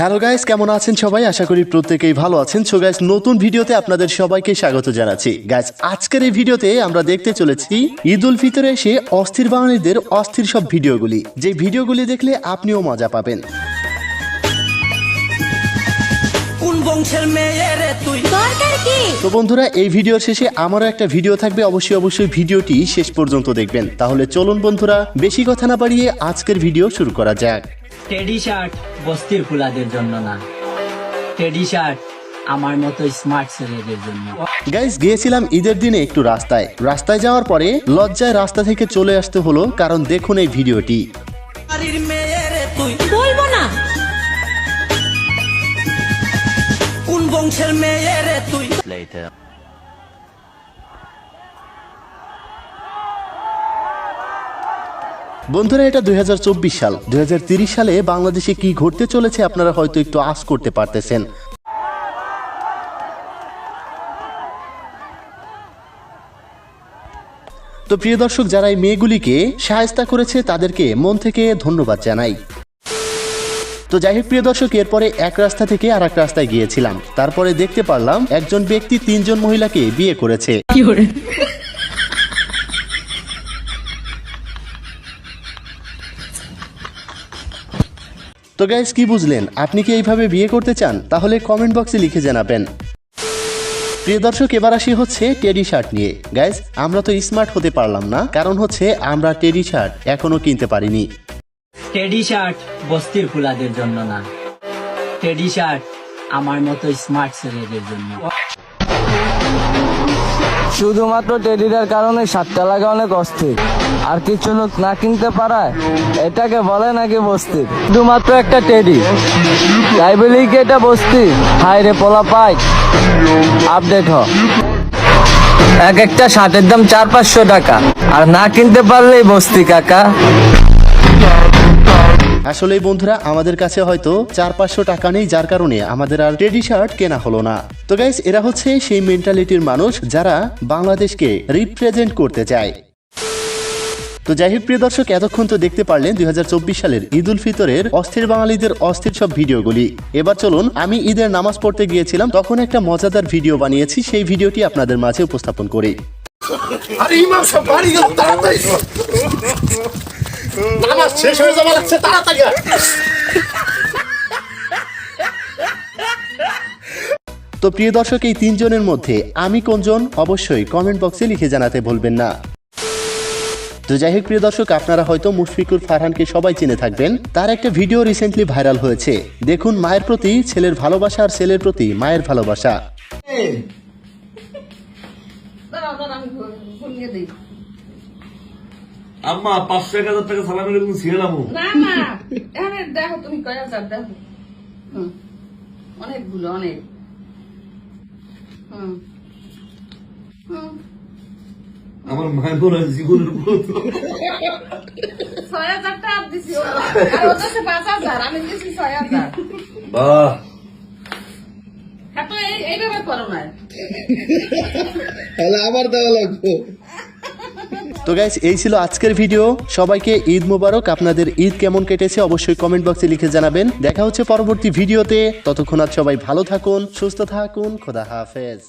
Hello guys কেমন আছেন সবাই? আশা করি প্রত্যেকেই ভালো আছেন। সো গাইস নতুন ভিডিওতে আপনাদের সবাইকে স্বাগত জানাচ্ছি। গাইস আজকের এই ভিডিওতে আমরা দেখতে চলেছি ঈদ উল ফিতরে এসে অস্থির বাঙালিদের অস্থির সব ভিডিওগুলি। যে ভিডিওগুলি দেখলে আপনিও মজা পাবেন। বংশের মেয়ে তুই। দরকার কি? তো বন্ধুরা এই ভিডিওর শেষে আমারও একটা ভিডিও থাকবে। অবশ্যই অবশ্যই ভিডিওটি শেষ পর্যন্ত দেখবেন। তাহলে চলুন বন্ধুরা বেশি কথা না বাড়িয়ে আজকের ভিডিও শুরু করা যাক। টেডি শার্ট বস্তির ফুলাদের জন্য না। টেডি শার্ট আমার মতো স্মার্ট ছেলেদের জন্য। গাইস গিয়েছিলাম ঈদের দিনে একটু রাস্তায়। রাস্তায় যাওয়ার পরে লজ্জায় রাস্তা থেকে চলে আসতে হলো কারণ দেখুন এই ভিডিওটি। বংশের মেয়ে রে তুই বন্ধুরা এটা দুই সাল। দুই সালে বাংলাদেশে কি ঘটতে চলেছে আপনারা হয়তো একটু আশ করতে পারতেছেন। তো প্রিয় দর্শক যারা এই মেয়েগুলিকে সাহায্য করেছে তাদেরকে মন থেকে ধন্যবাদ জানাই। তো যাই হোক প্রিয় দর্শক এরপরে এক রাস্তা থেকে আর এক রাস্তায় গিয়েছিলাম। তারপরে দেখতে পারলাম একজন ব্যক্তি তিনজন মহিলাকে বিয়ে করেছে। তো গাইস কি বুঝলেন? আপনি কি এইভাবে বিয়ে করতে চান? তাহলে কমেন্ট বক্সে লিখে জানাবেন। প্রিয় দর্শক এবার আসি হচ্ছে টেডি শার্ট নিয়ে। গাইস আমরা তো স্মার্ট হতে পারলাম না। কারণ হচ্ছে আমরা টেডি শার্ট এখনও কিনতে পারিনি। টেডি শার্ট বস্তির জন্য না। টেডি শার্ট আমার মতো স্মার্ট ছেলেদের জন্য। শুধুমাত্র টেডিটার কারণে সাতটা লাগা অনেক অস্থির। আর কিছু লোক না কিনতে পারায় এটাকে বলে নাকি বস্তি শুধুমাত্র একটা টেডি। তাই বলেই কি এটা বস্তি? হাই রে পোলা পাই। আপডেট হ। এক একটা শার্টের দাম চার পাঁচশো টাকা। আর না কিনতে পারলেই বস্তি, কাকা। আসলে বন্ধুরা, আমাদের কাছে হয়তো চার পাঁচশো টাকা নেই, যার কারণে আমাদের আর টেডি শার্ট কেনা হলো না। তো গাইস এরা হচ্ছে সেই মেন্টালিটির মানুষ যারা বাংলাদেশকে রিপ্রেজেন্ট করতে চায়। তো যাই হোক, প্রিয় দর্শক, এতক্ষণ তো দেখতে পারলেন দুই হাজার চব্বিশ সালের ঈদ উল ফিতরের অস্থির বাঙালিদের অস্থির সব ভিডিওগুলি। এবার চলুন, আমি ঈদের নামাজ পড়তে গিয়েছিলাম, তখন একটা মজাদার ভিডিও বানিয়েছি, সেই ভিডিওটি আপনাদের মাঝে উপস্থাপন করি। আরে ইমাম সব বাড়ি গেল তাড়াতাড়ি। শেষ হয়ে যাবে লাগছে তাড়াতাড়ি তো প্রিয় দর্শক এই তিনজনের মধ্যে আমি কোনজন অবশ্যই কমেন্ট বক্সে লিখে জানাতে ভুলবেন না। তো যাই হোক প্রিয় দর্শক আপনারা হয়তো মুশফিকুর ফারহানকে সবাই চিনে থাকবেন। তার একটা ভিডিও রিসেন্টলি ভাইরাল হয়েছে। দেখুন মায়ের প্রতি ছেলের ভালোবাসা আর ছেলের প্রতি মায়ের ভালোবাসা। আম্মা পাঁচশো এক হাজার টাকা সালামের না না। এখানে দেখো তুমি কয় হাজার দেখো। হুম। অনেকগুলো অনেক। আমার মায়ের হয় জীবনের ছয় হাজার টাকা দিছি পাঁচ হাজার আমি দিছি ছয় হাজার। বাহ। হ্যাঁ তো এই এইভাবে করো না তো গাইস এই ছিল আজকের ভিডিও সবাইকে ঈদ মুবারক। আপনাদের ঈদ কেমন কেটেছে অবশ্যই কমেন্ট বক্সে লিখে জানাবেন। দেখা হচ্ছে পরবর্তী ভিডিওতে ততক্ষণ আর সবাই ভালো থাকুন, সুস্থ থাকুন। খোদা হাফেজ।